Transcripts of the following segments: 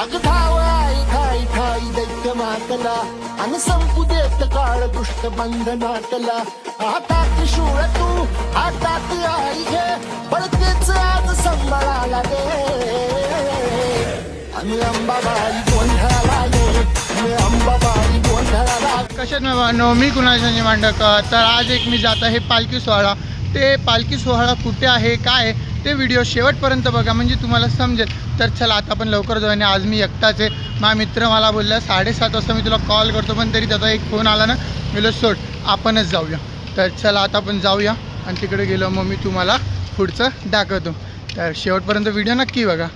अग धाव आई ठाई दैत्य मातला. आणि संपू देत काळ दुष्ट बंधनातला आता शूळ तू आता ती आई घे. बळतेच आज संबळाला दे. आणि अंबाबाई गोंधळाला ये आणि अंबाबाई गोंधळाला कशात मिळवानो मी कुणाच्या मांडकर तर आज एक मी जात आहे पालखी सोहळा. ते पालखी सोहळा कुठे आहे? काय आहे? ते व्हिडिओ शेवटपर्यंत बघा म्हणजे तुम्हाला समजेल. तर चला आता आपण लवकर जाऊ आणि आज मी एकटाच आहे. मा मित्र मला बोलला साडेसात वाजता मी तुला कॉल करतो पण तरी त्याचा एक फोन आला ना. मी सोड आपणच जाऊया. तर चला आता आपण जाऊया. आणि तिकडे गेलो मग मी तुम्हाला पुढचं दाखवतो. तर शेवटपर्यंत व्हिडिओ नक्की बघा.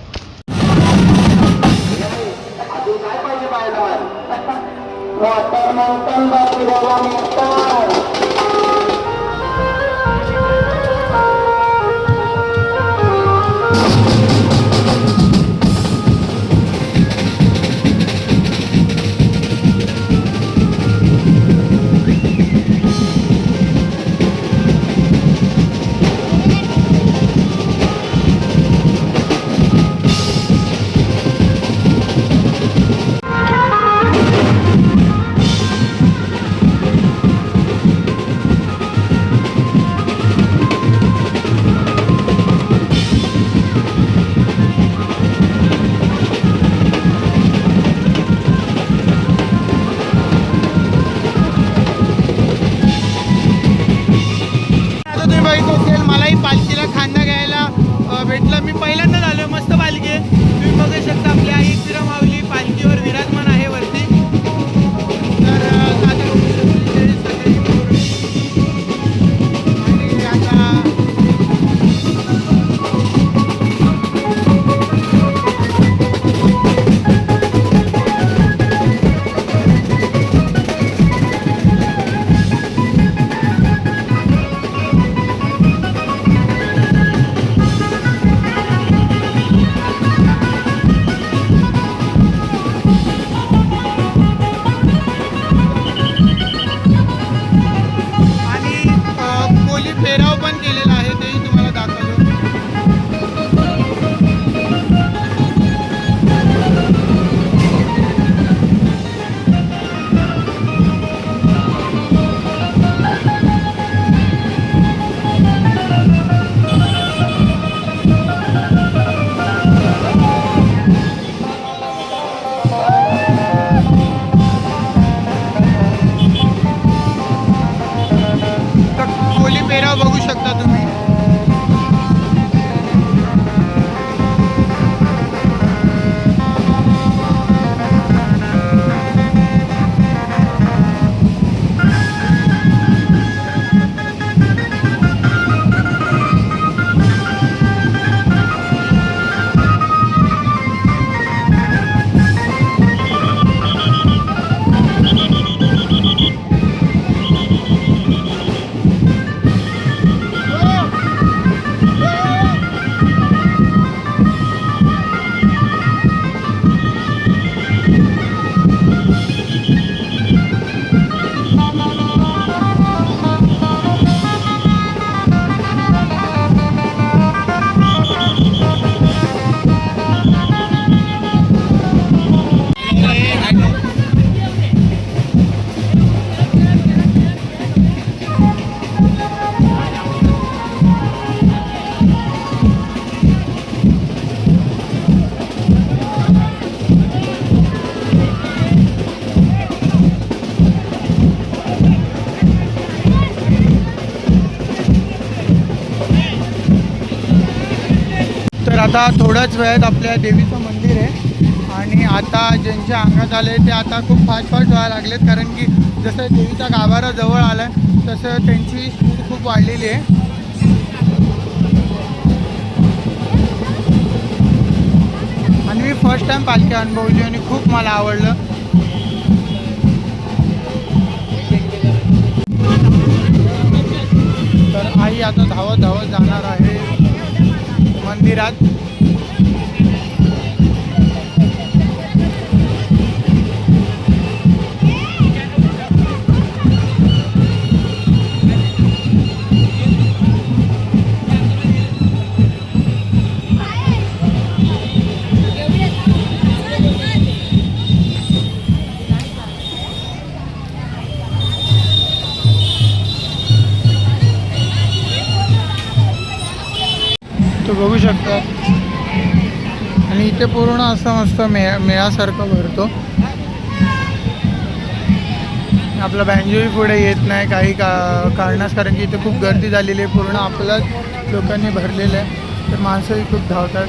आता थोड्याच वेळात आपल्या देवीचं मंदिर आहे. आणि आता ज्यांच्या अंगात आले ते आता खूप फास्ट फास्ट व्हायला लागलेत. कारण की जसं देवीचा गाभारा जवळ आला आहे तसं त्यांची स्पीड खूप वाढलेली आहे. आणि मी फर्स्ट टाइम पालखी अनुभवली आणि खूप मला आवडलं. तर आई आता धावत धावत जाणार आहे. मंदिरात इथे पूर्ण असं मस्त मेळा मेळासारखं भरतो. आपला बँजोही पुढे येत नाही काही का कारणास कारण की इथे खूप गर्दी झालेली आहे पूर्ण आपल्याच लोकांनी भरलेलं आहे तर माणसंही खूप धावतात.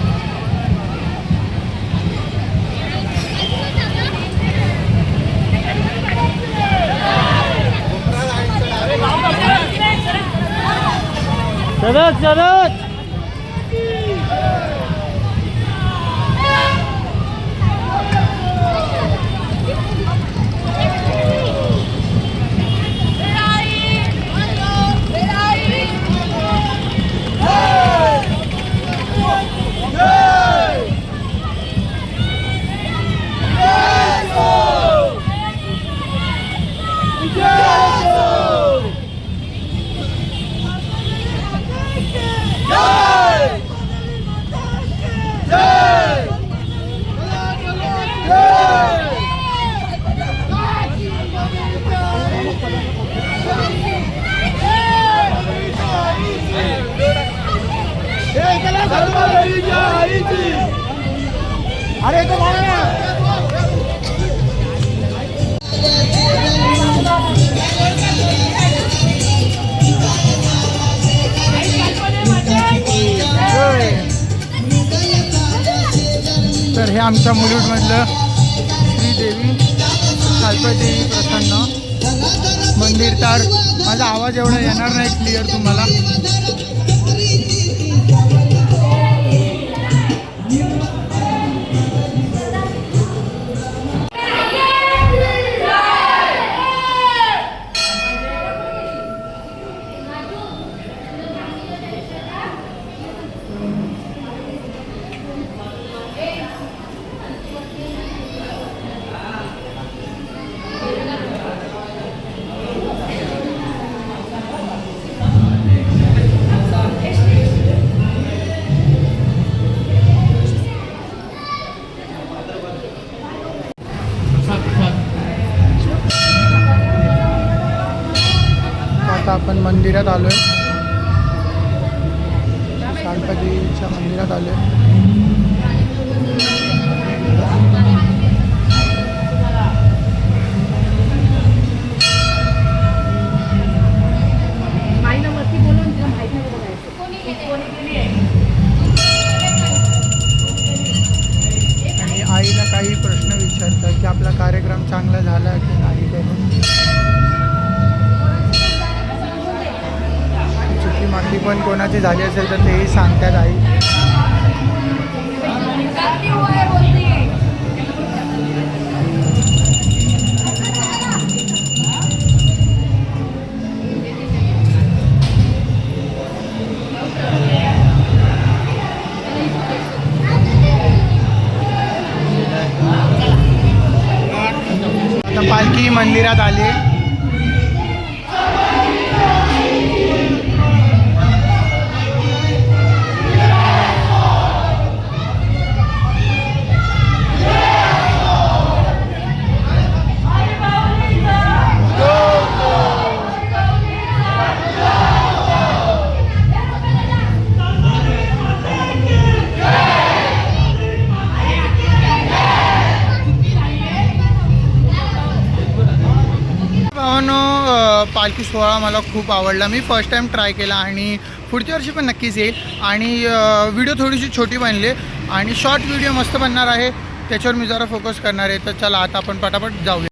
सरत सरत तर हे आमच्या मुलुडमधलं श्रीदेवी देवी प्रसन्न. मंदिर तर माझा आवाज एवढा येणार नाही क्लिअर तुम्हाला. आता आपण मंदिरात आलो आहे गणपतीच्या मंदिरात आलो आहे पण कोणाची झाली असेल तर तेही सांगतात आई. पालखी मंदिरात आली. पालखी सोहळा मला खूप आवडला. मी फर्स्ट टाईम ट्राय केला आणि पुढच्या वर्षी पण नक्कीच येईल. आणि व्हिडिओ थोडीशी छोटी बनली. आणि शॉर्ट व्हिडिओ मस्त बनणार आहे. त्याच्यावर मी जरा फोकस करणार आहे. तर चला आता आपण पटापट जाऊया.